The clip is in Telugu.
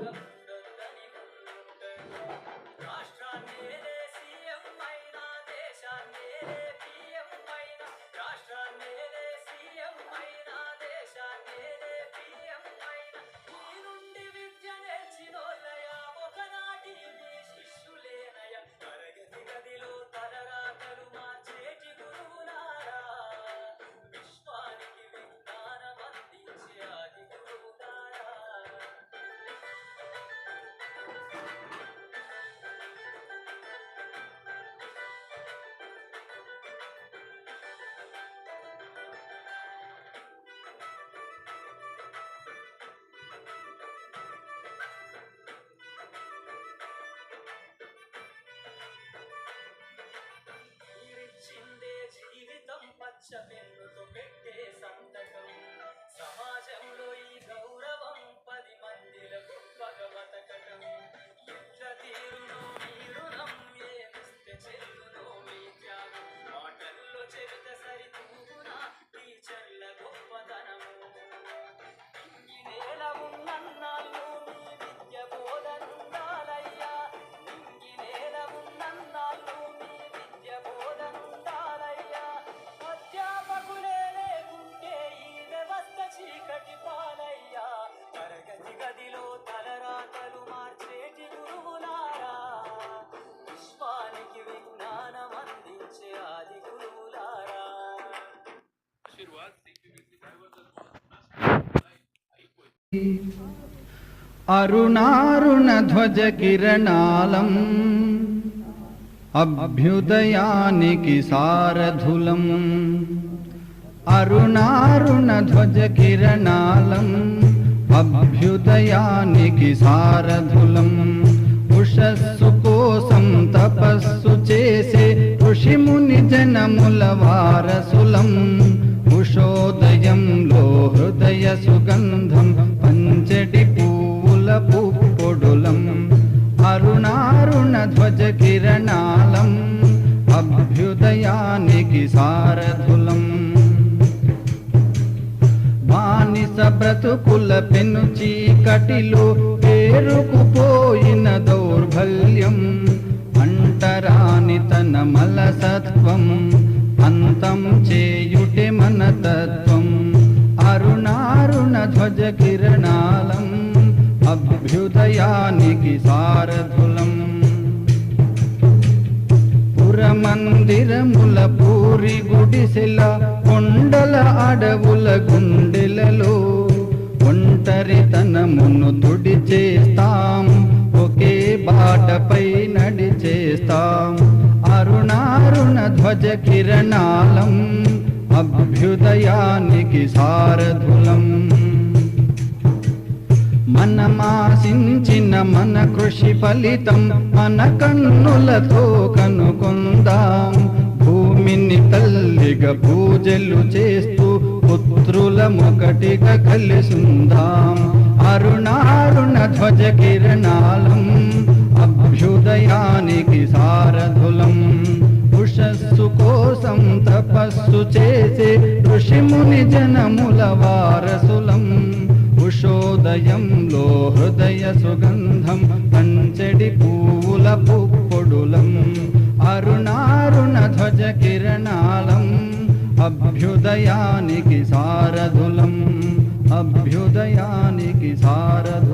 Yeah. అరుణారుణ ధ్వజ కిరణాలం అభ్యుదయానికి సారథులం అరుణారుణ ధ్వజ కిరణాలం అభ్యుదయానికి సారథులం ఉషస్సు కోసం తపస్సు చేసే ఋషిముని జనముల వారసులం. ఉషోదయంలో హృదయ సుగంధం పంచటి పూల పుప్పొడులం అరుణారుణ ధ్వజ కిరణాలం అభ్యుదయానికి సారథులం. బానిస బ్రతుకుల పెను చీకటిలో పేరుకుపోయిన దౌర్బల్యం అంటరాని తన మలసత్వం అంతం చేయుటే మన తత్వం. అరుణారుణ ధ్వజ కిరణ అభ్యుదయానికి సారథులం. పురమందిరముల పూరి గుడిసెల కొండల అడవుల గుండెలలో ఒంటరితనమును తుడి చేస్తాం ఒకే బాటపై నడిచేస్తాం. అరుణారుణ ధ్వజ కిరణాలం అభ్యుదయానికి సారథులం. మనమాశించిన మన కృషి ఫలితం మన కన్నులతో కనుకొందాం భూమిని తల్లిగా పూజలు చేస్తూ పుత్రులమొకటిగా కలిసిందాం. అరుణారుణ ధ్వజ కిరణాలం అభ్యుదయానికి సారథులం. ఉషస్సు కోసం తపస్సు చేసే ఋషిముని జనముల వారసుల. హృదయంలో హృదయ సుగంధం పంచడి పూల పుప్పొడులం అరుణారుణ ధ్వజ కిరణాలం అభ్యుదయానికి సారథులం అభ్యుదయానికి సారథు